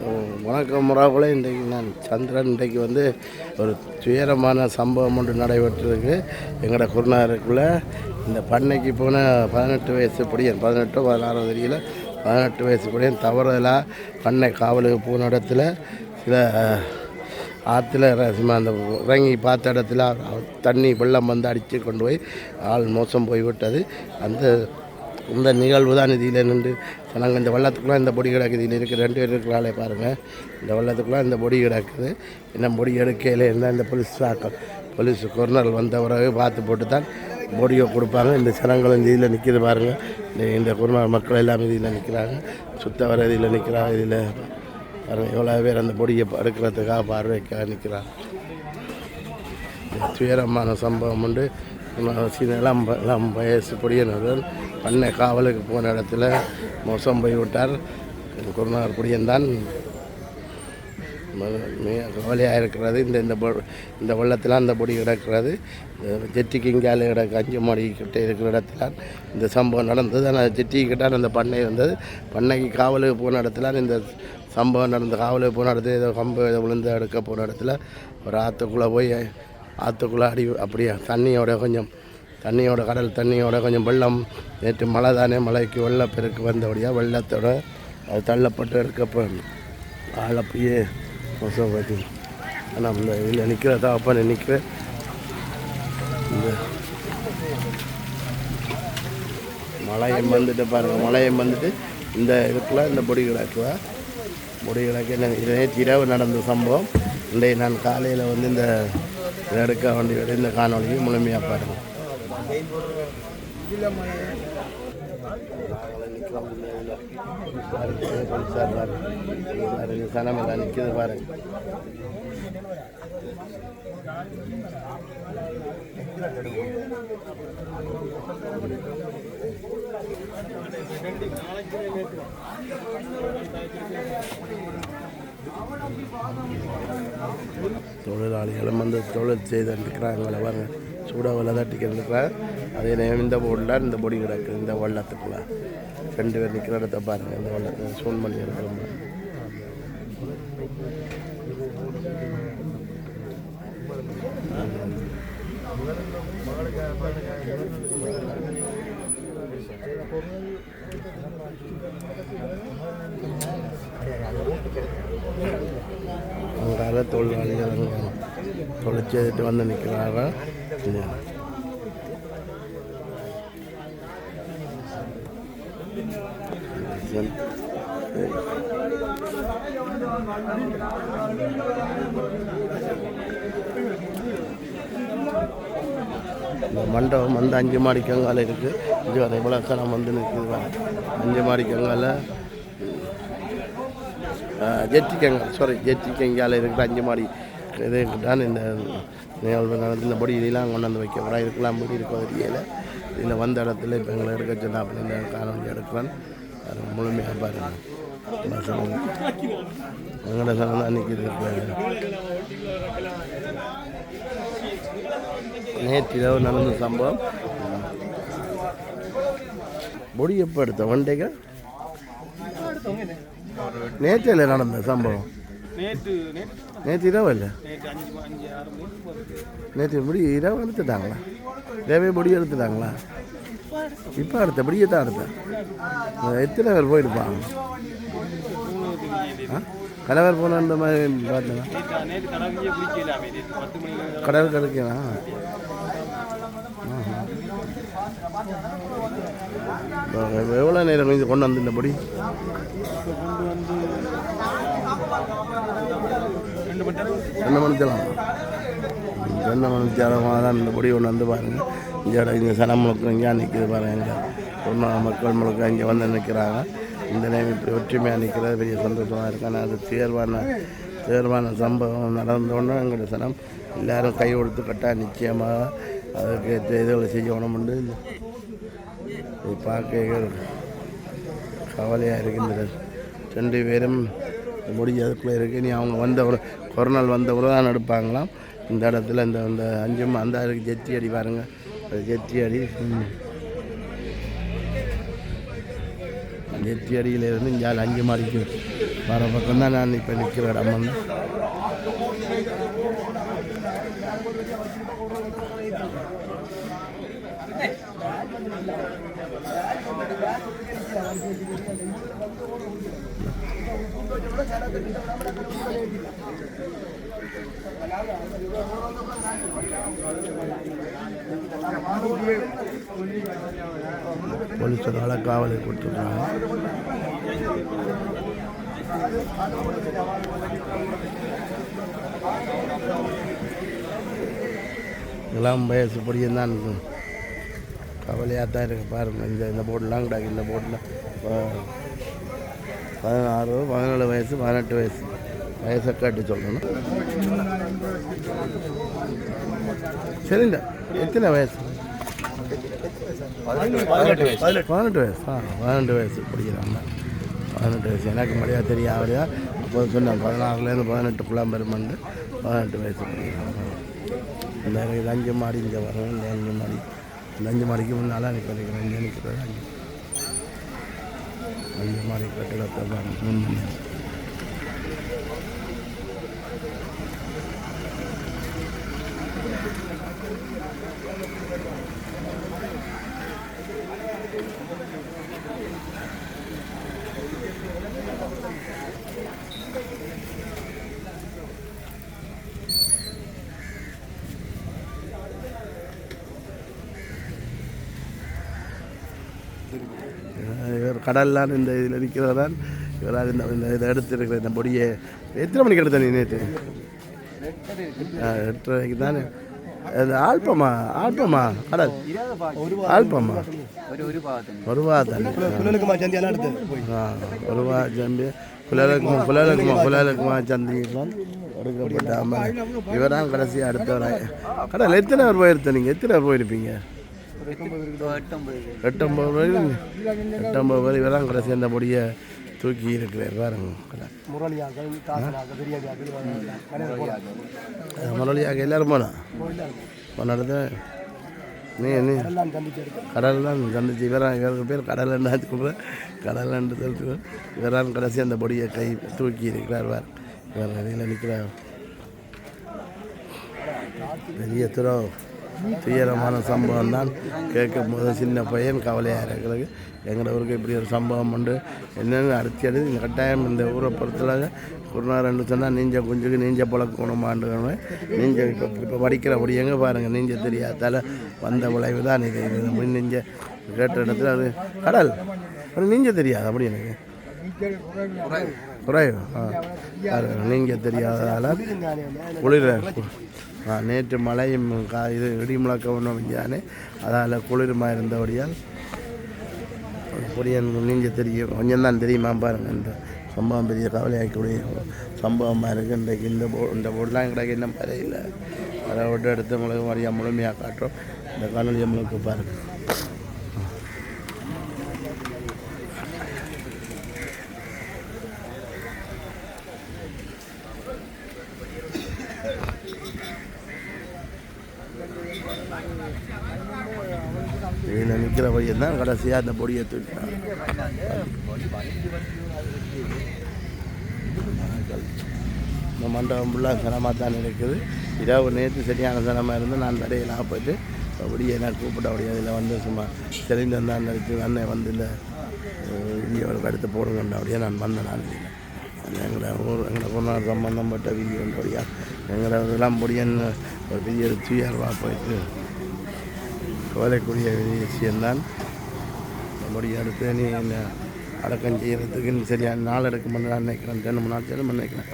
வணக்கம் முறாக்குள்ள இன்றைக்கு நான் சந்திரன் இன்றைக்கு வந்து ஒரு துயரமான சம்பவம் ஒன்று நடைபெற்றிருக்கு. எங்களோட குருநாருக்குள்ளே இந்த பண்ணைக்கு போன பதினெட்டு வயசு படியன் பதினெட்டோ பதினாறோ தெரியல பதினெட்டு வயசு படியன் தவறுதலாக பண்ணை காவலுக்கு போன இடத்துல சில ஆற்றுல அந்த இறங்கி பார்த்த இடத்துல தண்ணி வெள்ளம் வந்து அடித்து கொண்டு போய் ஆள் மோசம் போய்விட்டது. அந்த இந்த நிகழ்வு தான் இதில் நின்று. நாங்கள் இந்த வெள்ளத்துக்குலாம் இந்த பொடி கிடக்குது இதில் இருக்கிற ரெண்டு பேர் இருக்கிறாலே பாருங்கள் இந்த வெள்ளத்துக்குலாம் இந்த பொடி கிடக்குது. என்ன பொடி எடுக்கையில் இருந்தால் இந்த போலீஸ் ஆக்கள் போலீஸ் கொரோனர் வந்த பிறகு பார்த்து போட்டு தான் பொடியை கொடுப்பாங்க. இந்த சனங்களும் இந்த இதில் நிற்கிது பாருங்கள் இந்த இந்த மக்கள் எல்லாம் இதில் நிற்கிறாங்க சுத்த வர இதில் நிற்கிறாங்க இதில் பாருங்கள் எவ்வளோ பேர் அந்த பொடியை எடுக்கிறதுக்காக பார்வைக்காக நிற்கிறாங்க துயரமான சம்பவம் உண்டு. இளம் இளம் வயசு பொடியனர்கள் பண்ணை காவலுக்கு போன இடத்துல மோசம் போய் விட்டார் குருநாதர் பொடியன்தான். மிக கவலையாக இருக்கிறது இந்த இந்த இந்த வெள்ளத்தில் அந்த பொடி கிடக்கிறது. ஜெட்டிக்கு இங்கால கிடக்கு அஞ்சு மாடி கிட்டே இருக்கிற இடத்துல இந்த சம்பவம் நடந்தது. ஆனால் ஜெட்டி கிட்ட அந்த பண்ணை இருந்தது. பண்ணைக்கு காவலுக்கு போன இடத்துல இந்த சம்பவம் நடந்த காவலுக்கு போன இடத்துல ஏதோ கம்பு விழுந்து எடுக்க போன இடத்துல ஒரு ஆற்றுக்குள்ளே போய் ஆற்றுக்குள்ளே அடி அப்படியே? தண்ணியோட கொஞ்சம் தண்ணியோட கடல் தண்ணியோட கொஞ்சம் வெள்ளம். நேற்று மழை தானே மழைக்கு வெள்ளப்பெருக்கு வந்தபடியாக வெள்ளத்தோட அது தள்ளப்பட்டு இருக்கப்போ ஆள் அப்படியே மோசம் பற்றி ஆனால் இந்த இதில் நிற்கிறதா அப்போ நிற்கிற இந்த மழையும் வந்துட்டு பாருங்கள் மழையும் வந்துட்டு இந்த இதுக்குள்ள இந்த பொடி கிடக்குவா? பொடி கிடக்கு. என்ன இது நேற்று இரவு நடந்த சம்பவம். இன்றைய நான் காலையில் வந்து இந்த இதை எடுக்க வேண்டியது இந்த காணொலியை முழுமையாக பாருங்கள் சனமெல்லாம் நிற்கிது பாருங்க. தொழிலாளிகளும் வந்து தொழில் செய்துருக்கிறாங்கள வாங்க சூடாவில் தட்டிக்கிட்டு இருக்கிறாங்க அதே நேரம் இந்த போர்டில் இந்த பொடி கிடக்கு இந்த வெள்ளத்துக்குள்ள. ரெண்டு பேர் நிற்கிற இடத்த பாருங்கள் இந்த வெள்ளத்தை சூன் பண்ணி எடுக்கிறோம். தொழிலாளிகள் அங்கே தொழில் செய்துட்டு வந்து நிற்கிறார்கள் இந்த மண்டபம் வந்து அஞ்சு மாடி கங்கால இருக்குது இது வரை கணம் வந்து நிற்குது அஞ்சு மாடி கங்கால ஜெட்டி சாரி ஜெட்டி இருக்கிற அஞ்சு மாடி. இது தான் இந்த நிகழ்வு நடந்து இந்த பொடி இதெல்லாம் கொண்டு வந்து வைக்க கூட இருக்கலாம் முடி இருக்க தெரியல. இதில் வந்த இடத்துல இப்போ எங்களை எடுக்க சொன்னா அப்படி இந்த காணொலி எடுக்கிறேன் அது முழுமையாக பாருங்கள் இந்த சனம் எங்களோட தான் இருக்கிறாங்க நேற்று இரவு நடந்த சம்பவம். பொடி எப்போ எடுத்த? ஒன்றைக்கு நேற்றில் நடந்த சம்பவம். நேற்று நேற்று நேற்று இரவு இல்லை? நேற்று நேற்று முடி இரவு எடுத்துட்டாங்களா? இரவே முடி எடுத்துட்டாங்களா? இப்போ அடுத்த படியை தான் அடுத்தேன் எத்தனை பேர் போயிருப்பாங்க? ஆ? கணவர் போன அந்த மாதிரி பார்த்தேன்? நேற்று நேற்று நேற்று கடல் கிடைக்கலாம் எவ்வளோ நேரம் இது கொண்டு வந்து இந்தபடி கொண்டு வந்து ரெண்டு மணி நேரம் ரெண்டு மணி ரெண்டு தான் இந்த பொடி ஒன்று வந்து பாருங்கள் இந்த இங்கே சனம் முழுக்க இங்கே நிற்கிது பாருங்க இங்கே. மக்கள் முழுக்க இங்கே வந்து நிற்கிறாங்க இந்த நேரம் இப்படி ஒற்றுமையாக நிற்கிறது பெரிய சந்தோஷமாக இருக்கு. ஆனால் அது தேர்வான தேர்வான சம்பவம் நடந்தோடனே எங்களுடைய சனம் எல்லாரும் கை கொடுத்து கட்டால் நிச்சயமாக அதுக்கு இதுகளை செய்யணும் உண்டு. இது பார்க்க கவலையாக இருக்கின்றது ரெண்டு பேரும் முடிஞ்ச அதுக்குள்ளே இருக்கு. நீ அவங்க வந்த ஒரு கொரோனால் வந்த கூட தான் எடுப்பாங்களாம். இந்த இடத்துல இந்த இந்த அஞ்சும் அந்த அதுக்கு ஜெத்தி அடி பாருங்க. அது ஜெத்தி அடி. ஜெத்தி அடியிலேருந்து இங்கே அஞ்சு மாடிக்கு வர பக்கம் தான் நான் இப்போ நிற்கிற இடம் வந்து. போலீஸாரால் காவலை கொடுத்துருக்காங்க. இளம் வயசு படியும் தான் கவலையாக தான் இருக்கு. பாருங்க இந்த இந்த போர்டெலாம் கிடக்கு. இந்த போர்டில் பதினாறு பதினேழு வயசு பதினெட்டு வயசு. வயசை காட்டி சொல்லணும். சரிங்க எத்தனை வயசு? பதினெட்டு வயசு. ஆ பதினெட்டு வயசு படிக்கிறாங்க. பதினெட்டு வயசு. எனக்கு மரியாதை தெரியும் அவரையா அப்போ சொன்னேன் பதினாறுலேருந்து பதினெட்டுக்குள்ளே பெருமண்டு பதினெட்டு வயசு படிக்கிறாங்க. இந்த இது அஞ்சு மாடி இங்கே வரும் இந்த அஞ்சு மாடி இந்த அஞ்சு மாடிக்கு முன்னால் அனுப்பி வைக்கிறேன் இங்கே நிற்கிறது அஞ்சு அஞ்சு மாடி கட்டிடத்தை தான் மூணு மணி Thank you. இவர் கடல்லாம் இந்த இதில் நிற்கிறதான் இவர் அது இந்த இதை எடுத்திருக்கிற இந்த பொடியை எத்தனை மணிக்கு எடுத்தேன் நீ நேற்று எட்டரைக்கு தானே. அது ஆல்பமா? ஆல்பமா? கடல். ஆல்பமா? ஒரு தானே ஒரு ரூபா ஜம்பி குலலுக்குமா குலலுக்குமா குலலுக்குமா சந்திரியெல்லாம் எடுக்கப்பட்ட இவரான் கடைசியாக அடுத்தவராக கடல் எத்தனை ரூபாய் எடுத்தேன் நீங்கள் எத்தனை ரூபாய் இருப்பீங்க எட்டொம்பது பேர் எட்டொம்பது பேர் இவரான் கடைசி அந்த பொடியை தூக்கி இருக்கிறார் பாருங்க. மரளியாக எல்லாரும் போனா? போனது நீ நீ. கடல் தான் சந்திச்சு இவரா இவருக்கு பேர் கடல் என்ன சொல்கிறேன் கடல் என்று சொல்லிட்டு இவரான் கடைசி அந்த பொடியை கை தூக்கி இருக்கிறார் வார் இவர் இதில் நிற்கிறார். பெரிய துறோ துயரமான சம்பவம் தான். கேட்கும் போது சின்ன பையன் கவலையாக இருக்கிறது. எங்களோட ஊருக்கு இப்படி ஒரு சம்பவம் உண்டு. என்னென்னு அடுத்து அடுத்து இந்த கட்டாயம் இந்த ஊரை பொறுத்தளவு குருநாரன்னு சொன்னால் நீஞ்ச குஞ்சுக்கு நீஞ்ச பழக்கணுமாண்டு நீஞ்ச இப்போ இப்போ படிக்கிறபடி எங்கே பாருங்கள் நீஞ்ச தெரியாதால வந்த விளைவு தான் இது. இது முன் நீஞ்ச கேட்ட இடத்துல அது கடல். நீஞ்ச தெரியாது அப்படி எனக்கு. குறைவு. ஆ. நீங்கள் தெரியாததால் குளிர நேற்று மழையும் கா இது இடி முழக்க ஒன்றும் விஞ்ஞானே. அதால் குளிருமா இருந்தபடியால் பொடியன் நீங்க தெரியும். கொஞ்சம் தான் தெரியுமா பாருங்கள் இந்த சம்பவம் பெரிய கவலையாக்கக்கூடிய சம்பவமாக இருக்குது இன்றைக்கு இந்த போ இந்த போர்டெலாம் கிடைக்க இன்னும் வரையில் அதை விட்டு எடுத்து உங்களுக்கு வழியாக முழுமையாக காட்டுறோம். இந்த காணொலி நம்மளுக்கு பாருங்கள் இதில் நிற்கிற பையன் தான் கடைசியாக அந்த பொடியை தூக்கினான் இந்த மண்டபம் ஃபுல்லாக சிரமமாக தான் இருக்குது. இரவு நேற்று சரியான சிரமம் இருந்து நான் வரையலாம் போயிட்டு அப்படியே நான் கூப்பிட்ட அப்படியே அதில் வந்து சும்மா சிலிண்டர் தான் நிறுத்தி அண்ணன் வந்து இல்லை வீடியோவுக்கு அடுத்து போடுங்க அப்படியே நான் வந்தேன் நான். எங்களை ஊர் எங்களை கொண்டாடு சம்பந்தப்பட்ட வீடியோன்னு அப்படியா எங்களை இதெல்லாம் பொடியன்னு ஒரு பெரிய துயர்வாக போயிட்டு கவலைக்குரிய விஷயம்தான் நம்முடைய அடுத்து நீ என்ன அடக்கம் செய்கிறதுக்கு சரியான நாள் எடுக்குமென்னு நான் நினைக்கிறேன். ரெண்டு மூணு நாள் செல்லும் நினைக்கிறேன்.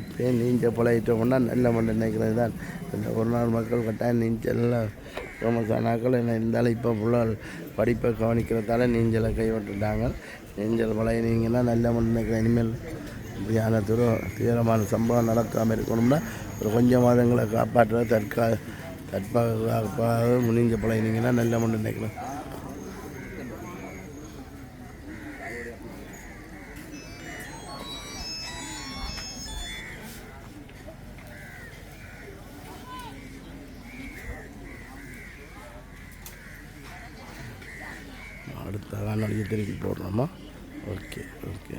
இப்போயே நீஞ்ச பழகிட்டோம்னா நல்ல மண்ணு நினைக்கிறது தான் இந்த ஒரு நாள் மக்கள் கட்டாயம் நீச்சல்லாம் ஃபேமஸானாக்கள் என்ன இருந்தாலும் இப்போ ஃபுல்லாக படிப்பை கவனிக்கிறதால நீஞ்சலை கைவிட்டுட்டாங்க. நீஞ்சல் பழகினீங்கன்னா நல்ல முன்னுக்கு இனிமேல் இப்படியான துரோ தீவிரமான சம்பவம் நடக்காமல் இருக்கணும்னா ஒரு கொஞ்சம் மாதங்களை காப்பாற்ற தற்கா தற்பாக முடிஞ்ச பழகினீங்கன்னா நல்ல மண்டை திருப்பி போடுறோமா ஓகே ஓகே